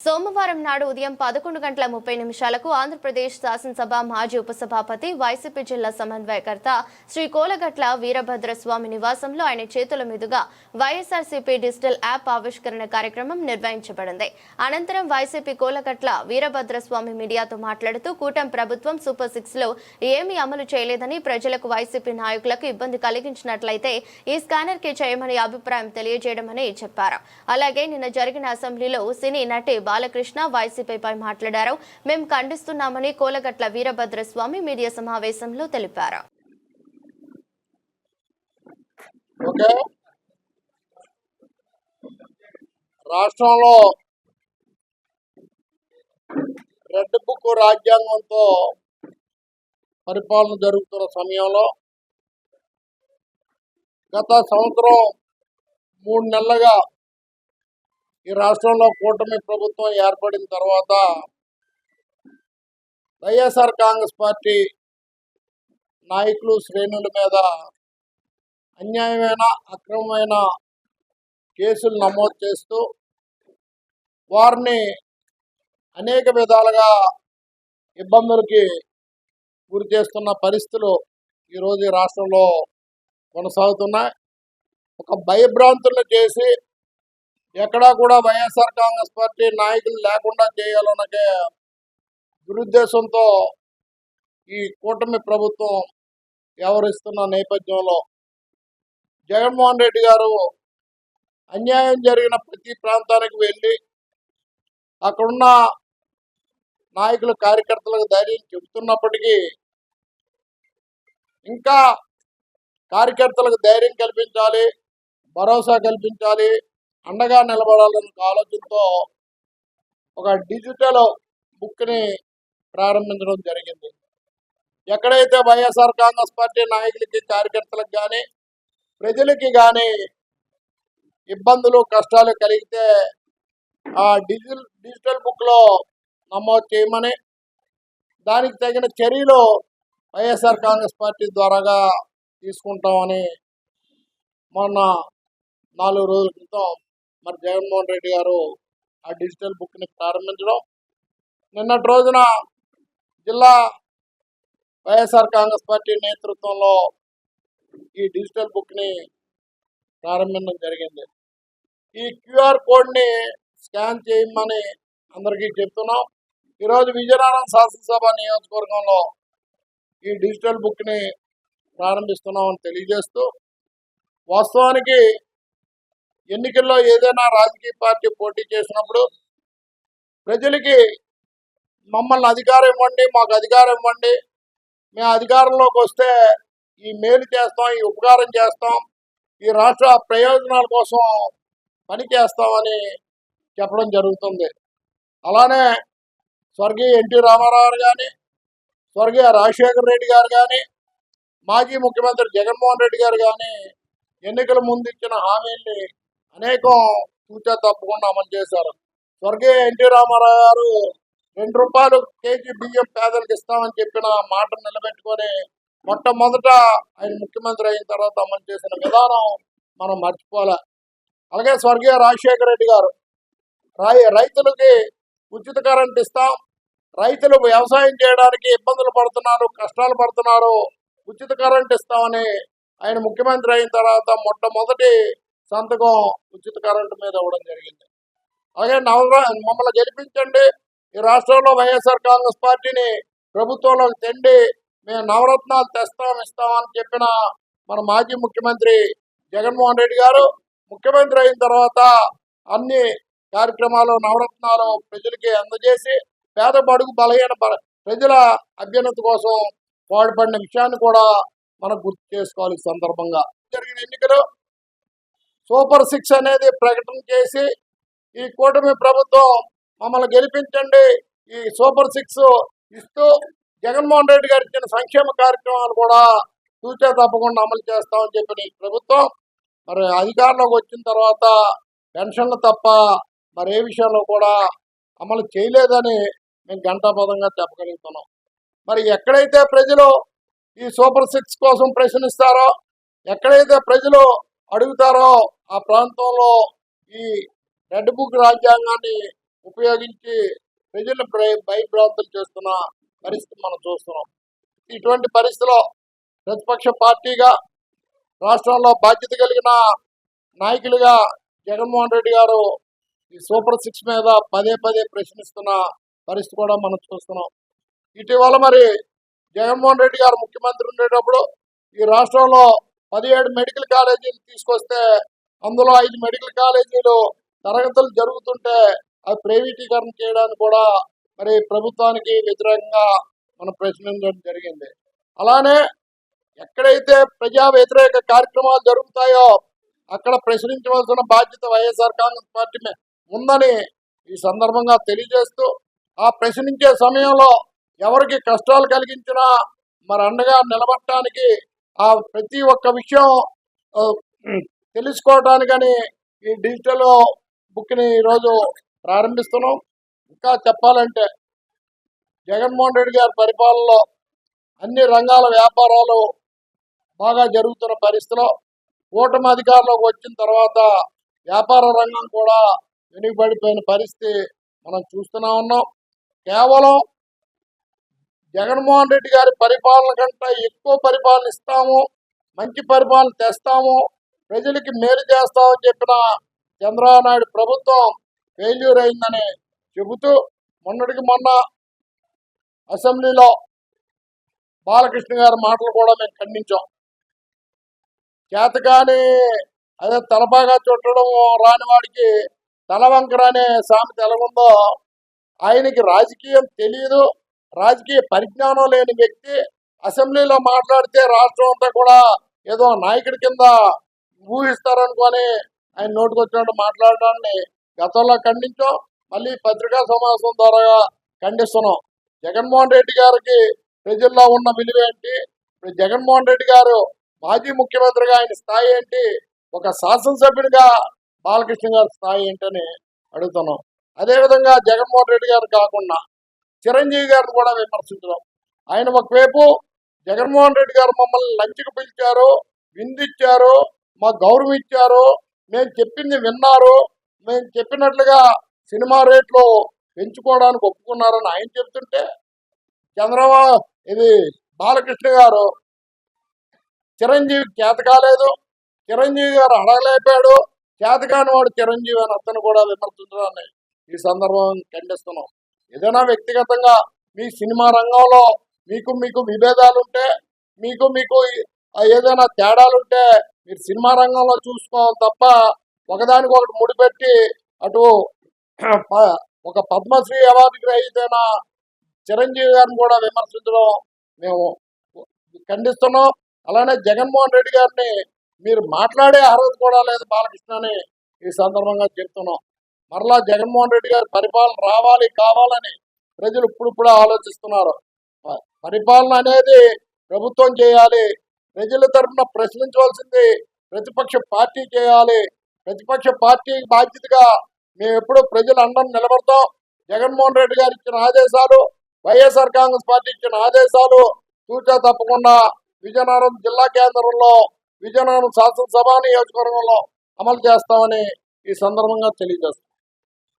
సోమవారం నాడు ఉదయం పదకొండు గంటల ముప్పై నిమిషాలకు ఆంధ్రప్రదేశ్ శాసనసభ మాజీ ఉపసభాపతి వైసీపీ జిల్లా సమన్వయకర్త శ్రీ కోలగట్ల వీరభద్ర స్వామి నివాసంలో ఆయన చేతుల మీదుగా వైఎస్ఆర్సీపీ డిజిటల్ యాప్ ఆవిష్కరణ కార్యక్రమం నిర్వహించబడింది. అనంతరం వైసీపీ కోలగట్ల వీరభద్ర స్వామి మీడియాతో మాట్లాడుతూ కూటమి ప్రభుత్వం సూపర్ సిక్స్లో ఏమీ అమలు చేయలేదని ప్రజలకు వైసీపీ నాయకులకు ఇబ్బంది కలిగించినట్లయితే ఈ స్కానర్కి చేయమని అభిప్రాయం తెలియజేయడమని చెప్పారు. అలాగే నిన్న జరిగిన అసెంబ్లీలో సినీ నటి బాలకృష్ణ వైసీపీపై మాట్లాడారు. మేము ఖండిస్తున్నామని కోలగట్ల వీరభద్ర స్వామి మీడియా సమావేశంలో తెలిపారు. రాష్ట్రంలో రెడ్ బుక్ రాజ్యాంగంతో పరిపాలన జరుగుతున్న సమయంలో గత సంవత్సరం మూడు నెలలుగా ఈ రాష్ట్రంలో కూటమి ప్రభుత్వం ఏర్పడిన తర్వాత వైఎస్ఆర్ కాంగ్రెస్ పార్టీ నాయకులు శ్రేణుల మీద అన్యాయమైన అక్రమమైన కేసులు నమోదు చేస్తూ వారిని అనేక విధాలుగా ఇబ్బందులకి గురి చేస్తున్న పరిస్థితులు ఈరోజు రాష్ట్రంలో కొనసాగుతున్నాయి. ఒక భయభ్రాంతులను చేసి ఎక్కడా కూడా వైఎస్ఆర్ కాంగ్రెస్ పార్టీ నాయకులు లేకుండా చేయాలన్నకే దురుద్దేశంతో ఈ కూటమి ప్రభుత్వం వ్యవహరిస్తున్న నేపథ్యంలో జగన్మోహన్ రెడ్డి గారు అన్యాయం జరిగిన ప్రతి ప్రాంతానికి వెళ్ళి అక్కడున్న నాయకులు కార్యకర్తలకు ధైర్యం చెబుతున్నప్పటికీ ఇంకా కార్యకర్తలకు ధైర్యం కల్పించాలి భరోసా కల్పించాలి అండగా నిలబడాలన్న ఆలోచనతో ఒక డిజిటల్ బుక్ని ప్రారంభించడం జరిగింది. ఎక్కడైతే వైఎస్ఆర్ కాంగ్రెస్ పార్టీ నాయకులకి కార్యకర్తలకు కానీ ప్రజలకి కానీ ఇబ్బందులు కష్టాలు కలిగితే ఆ డిజిటల్ డిజిటల్ బుక్లో నమోదు చేయమని దానికి తగిన చర్యలు వైఎస్ఆర్ కాంగ్రెస్ పార్టీ ద్వారాగా తీసుకుంటామని మొన్న నాలుగు రోజుల క్రితం మరి జగన్మోహన్ రెడ్డి గారు ఆ డిజిటల్ బుక్ని ప్రారంభించడం. నిన్నటి రోజున జిల్లా వైఎస్ఆర్ కాంగ్రెస్ పార్టీ నేతృత్వంలో ఈ డిజిటల్ బుక్ని ప్రారంభించడం జరిగింది. ఈ క్యూఆర్ కోడ్ని స్కాన్ చేయమని అందరికీ చెప్తున్నాం. ఈరోజు విజయనగరం శాసనసభ నియోజకవర్గంలో ఈ డిజిటల్ బుక్ని ప్రారంభిస్తున్నామని తెలియజేస్తూ వాస్తవానికి ఎన్నికల్లో ఏదైనా రాజకీయ పార్టీ పోటీ చేసినప్పుడు ప్రజలకి మమ్మల్ని అధికారం ఇవ్వండి మాకు అధికారం ఇవ్వండి. మేము అధికారంలోకి వస్తే ఈ మేలు చేస్తాం ఈ ఉపకారం చేస్తాం ఈ రాష్ట్ర ప్రయోజనాల కోసం పని చేస్తామని చెప్పడం జరుగుతుంది. అలానే స్వర్గీయ ఎన్టీ రామారావు గారు కానీ స్వర్గీయ రాజశేఖర రెడ్డి గారు కానీ మాజీ ముఖ్యమంత్రి జగన్మోహన్ రెడ్డి గారు కానీ ఎన్నికల ముందు ఇచ్చిన హామీల్ని అనేకం తూచా తప్పకుండా అమలు చేశారు. స్వర్గీయ ఎన్టీ రామారావు గారు రెండు రూపాయలు కేజీ బియ్యం పేదలకు ఇస్తామని చెప్పిన మాట నిలబెట్టుకొని మొట్టమొదట ఆయన ముఖ్యమంత్రి అయిన తర్వాత అమలు చేసిన విధానం మనం మర్చిపోలే. అలాగే స్వర్గీయ రాజశేఖర రెడ్డి గారు రాయి రైతులకి ఉచిత కరెంట్ ఇస్తాం. రైతులు వ్యవసాయం చేయడానికి ఇబ్బందులు పడుతున్నారు కష్టాలు పడుతున్నారు. ఉచిత కరెంట్ ఇస్తామని ఆయన ముఖ్యమంత్రి అయిన తర్వాత మొట్టమొదటి సంతకం ఉచిత కరెంటు మీద ఇవ్వడం జరిగింది. అలాగే నవరా మమ్మల్ని గెలిపించండి. ఈ రాష్ట్రంలో వైఎస్ఆర్ కాంగ్రెస్ పార్టీని ప్రభుత్వంలోకి తెండి మేము నవరత్నాలు తెస్తాం ఇస్తామని చెప్పిన మన మాజీ ముఖ్యమంత్రి జగన్మోహన్ రెడ్డి గారు ముఖ్యమంత్రి అయిన తర్వాత అన్ని కార్యక్రమాలు నవరత్నాలు ప్రజలకి అందజేసి పేద బడుగు బలహీన బల- ప్రజల అభ్యున్నతి కోసం పాడుపడిన విషయాన్ని కూడా మనం గుర్తు చేసుకోవాలి సందర్భంగా. జరిగిన ఎన్నికలు సూపర్ సిక్స్ అనేది ప్రకటన చేసి ఈ కూటమి ప్రభుత్వం మమ్మల్ని గెలిపించండి ఈ సూపర్ సిక్స్ ఇస్తూ జగన్మోహన్ రెడ్డి గారు ఇచ్చిన సంక్షేమ కార్యక్రమాలు కూడా తూచా తప్పకుండా అమలు చేస్తామని చెప్పిన ఈ ప్రభుత్వం. మరి అధికారంలోకి వచ్చిన తర్వాత పెన్షన్లు తప్ప మరి ఏ విషయంలో కూడా అమలు చేయలేదని మేము ఘంటాపదంగా చెప్పగలుగుతున్నాం. మరి ఎక్కడైతే ప్రజలు ఈ సూపర్ సిక్స్ కోసం ప్రశ్నిస్తారో ఎక్కడైతే ప్రజలు అడుగుతారో ఆ ప్రాంతంలో ఈ రెడ్ బుక్ రాజ్యాంగాన్ని ఉపయోగించి ప్రజలు భయభ్రాంతులు చేస్తున్న పరిస్థితి మనం చూస్తున్నాం. ఇటువంటి పరిస్థితిలో ప్రతిపక్ష పార్టీగా రాష్ట్రంలో బాధ్యత కలిగిన నాయకులుగా జగన్మోహన్ రెడ్డి గారు ఈ సూపర్ సిక్స్ మీద పదే పదే ప్రశ్నిస్తున్న పరిస్థితి కూడా మనం చూస్తున్నాం. ఇటీవల మరి జగన్మోహన్ రెడ్డి గారు ముఖ్యమంత్రి ఉండేటప్పుడు ఈ రాష్ట్రంలో పదిహేడు మెడికల్ కాలేజీలు తీసుకొస్తే అందులో ఐదు మెడికల్ కాలేజీలు తరగతులు జరుగుతుంటే అది ప్రైవేటీకరణ చేయడానికి కూడా మరి ప్రభుత్వానికి వ్యతిరేకంగా మనం ప్రశ్నించడం జరిగింది. అలానే ఎక్కడైతే ప్రజా వ్యతిరేక కార్యక్రమాలు జరుగుతాయో అక్కడ ప్రశ్నించవలసిన బాధ్యత వైఎస్ఆర్ కాంగ్రెస్ పార్టీ ఉందని ఈ సందర్భంగా తెలియజేస్తూ ఆ ప్రశ్నించే సమయంలో ఎవరికి కష్టాలు కలిగించినా మరి అండగా నిలబడటానికి ఆ ప్రతి ఒక్క విషయం తెలుసుకోవటానికని ఈ డిజిటల్ బుక్ని ఈరోజు ప్రారంభిస్తున్నాం. ఇంకా చెప్పాలంటే జగన్మోహన్ రెడ్డి గారి పరిపాలనలో అన్ని రంగాల వ్యాపారాలు బాగా జరుగుతున్న పరిస్థితిలో కూటమి అధికారంలోకి వచ్చిన తర్వాత వ్యాపార రంగం కూడా వెనుకబడిపోయిన పరిస్థితి మనం చూస్తూనే ఉన్నాం. కేవలం జగన్మోహన్ రెడ్డి గారి పరిపాలన కంటే ఎక్కువ పరిపాలన ఇస్తాము మంచి పరిపాలన తెస్తాము ప్రజలకి మేలు చేస్తామని చెప్పిన చంద్రబాబు నాయుడు ప్రభుత్వం ఫెయిల్యూర్ అయిందని చెబుతూ మొన్నటికి మొన్న అసెంబ్లీలో బాలకృష్ణ గారి మాటలు కూడా మేము ఖండించాం. చేతకాని అదే తలపాగా చుట్టడం రాని వాడికి తలవంకర అనే సామెత ఎలా ఉందో ఆయనకి రాజకీయం తెలియదు రాజకీయ పరిజ్ఞానం లేని వ్యక్తి అసెంబ్లీలో మాట్లాడితే రాష్ట్రం అంతా కూడా ఏదో నాయకుడి కింద ఊహిస్తారనుకొని ఆయన నోటుకొచ్చినట్టు మాట్లాడడాన్ని గతంలో ఖండించాం. మళ్ళీ పత్రికా సమావేశం ద్వారా ఖండిస్తున్నాం. జగన్మోహన్ రెడ్డి గారికి ప్రజల్లో ఉన్న విలువ ఏంటి? జగన్మోహన్ రెడ్డి గారు మాజీ ముఖ్యమంత్రిగా ఆయన స్థాయి ఏంటి? ఒక శాసనసభ్యుడిగా బాలకృష్ణ గారి స్థాయి ఏంటని అడుగుతున్నాం. అదేవిధంగా జగన్మోహన్ రెడ్డి గారు కాకుండా చిరంజీవి గారిని కూడా విమర్శించడం. ఆయన ఒకవైపు జగన్మోహన్ రెడ్డి గారు మమ్మల్ని లంచ్కి పిలిచారు విందిచ్చారు మా గౌరవం ఇచ్చారు మేము చెప్పింది విన్నారు మేము చెప్పినట్లుగా సినిమా రేట్లు పెంచుకోవడానికి ఒప్పుకున్నారని ఆయన చెప్తుంటే చంద్రబాబు ఇది బాలకృష్ణ గారు చిరంజీవి చేత కాలేదు చిరంజీవి గారు అడగలేపాడు చేతకాని వాడు చిరంజీవి అని అతను కూడా విమర్శించడాన్ని ఈ సందర్భం ఖండిస్తున్నాం. ఏదైనా వ్యక్తిగతంగా మీ సినిమా రంగంలో మీకు మీకు విభేదాలు ఉంటే మీకు మీకు ఏదైనా తేడాలుంటే మీరు సినిమా రంగంలో చూసుకోవాలి తప్ప ఒకదానికి ఒకటి ముడిపెట్టి అటు ప- ఒక పద్మశ్రీ అవార్డు గ్రహీతైన చిరంజీవి గారిని కూడా విమర్శించడం మేము ఖండిస్తున్నాం. అలానే జగన్మోహన్ రెడ్డి గారిని మీరు మాట్లాడే అర్హత కూడా లేదు బాలకృష్ణ అని ఈ సందర్భంగా చెప్తున్నాం. మరలా జగన్మోహన్ రెడ్డి గారి పరిపాలన రావాలి కావాలని ప్రజలు ఇప్పుడు ఆలోచిస్తున్నారు. పరిపాలన అనేది ప్రభుత్వం చేయాలి ప్రజల తరఫున ప్రశ్నించవలసింది ప్రతిపక్ష పార్టీ చేయాలి. ప్రతిపక్ష పార్టీ బాధ్యతగా మేము ఎప్పుడు ప్రజల అండం నిలబడతాం. జగన్మోహన్ రెడ్డి గారు ఇచ్చిన ఆదేశాలు వైఎస్ఆర్ కాంగ్రెస్ పార్టీ ఇచ్చిన ఆదేశాలు తూచా తప్పకుండా విజయనగరం జిల్లా కేంద్రంలో విజయనగరం శాసనసభ నియోజకవర్గంలో అమలు చేస్తామని ఈ సందర్భంగా తెలియజేస్తాం